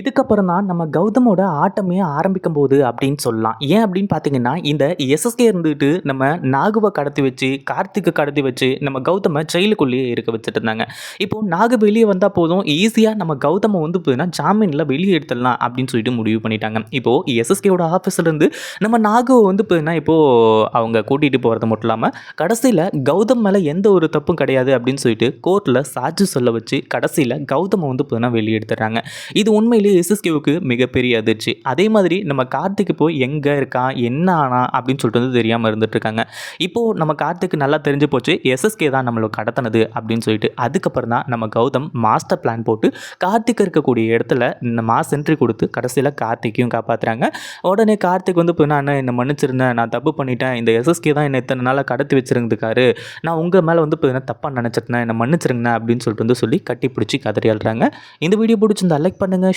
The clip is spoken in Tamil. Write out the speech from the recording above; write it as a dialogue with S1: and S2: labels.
S1: இதுக்கப்புறம் தான் நம்ம கௌதமோட ஆட்டமே ஆரம்பிக்கும் போது அப்படின்னு சொல்லலாம். ஏன் அப்படின்னு பார்த்தீங்கன்னா இந்த எஸ்எஸ்கே இருந்துட்டு நம்ம நாகுவை கடத்தி வச்சு கார்த்திகை கடத்தி வச்சு நம்ம கௌதமை ஜெயிலுக்குள்ளேயே இருக்க வச்சுட்டு இருந்தாங்க. இப்போ நாகு வெளியே வந்தால் போதும் ஈஸியாக நம்ம கௌதமை வந்து போதுன்னா ஜாமீனில் வெளியே எடுத்துடலாம் அப்படின்னு சொல்லிட்டு முடிவு பண்ணிட்டாங்க. இப்போது எஸ்எஸ்கேவோட ஆஃபீஸ்லேருந்து நம்ம நாகுவை வந்து போதுன்னா இப்போது அவங்க கூட்டிகிட்டு போகிறது மட்டும் இல்லாமல் கடைசியில் கௌதம் மேலே எந்த ஒரு தப்பும் கிடையாது அப்படின்னு சொல்லிட்டு கோர்ட்டில் சாட்சி சொல்ல வச்சு கடைசியில் கௌதமை வந்து போதுன்னா வெளியே எடுத்துடுறாங்க. இது உண்மையில் உண்மையிலேயே எஸ்எஸ்கேவுக்கு மிகப்பெரிய அதிர்ச்சி. அதே மாதிரி நம்ம கார்த்திக் இப்போ எங்கே இருக்கான்? என்ன ஆனா அப்படின்னு சொல்லிட்டு வந்து தெரியாமல் இருந்துட்டு இருக்காங்க இப்போது நம்ம கார்த்திக் நல்லா தெரிஞ்சு போச்சு. எஸ்எஸ்கே தான் நம்மளை கடத்தினது அப்படின்னு சொல்லிட்டு. அதுக்கப்புறம் தான் நம்ம கௌதம் மாஸ்டர் பிளான் போட்டு கார்த்திக் இருக்கக்கூடிய இடத்துல இந்த மாஸ் என்ட்ரி கொடுத்து கடைசியில் கார்த்திக்கையும் காப்பாற்றுறாங்க உடனே கார்த்திக் வந்து இப்போ நான் என்னை மன்னிச்சிருந்தேன் நான் தப்பு பண்ணிட்டேன். இந்த எஸ்எஸ்கே தான் என்னை இத்தனை நாளாக கடத்தி வச்சிருந்துக்காரு நான் உங்கள் மேலே வந்து இப்போ என்ன தப்பாக நினச்சிருந்தேன்? என்னை மன்னிச்சிருங்கண்ணா அப்படின்னு சொல்லிட்டு வந்து சொல்லி கட்டி பிடிச்சி கதறி அழுறாங்க. இந்த வீடியோ பிடிச்சிருந்தா லைக் பண்ணுங்கள்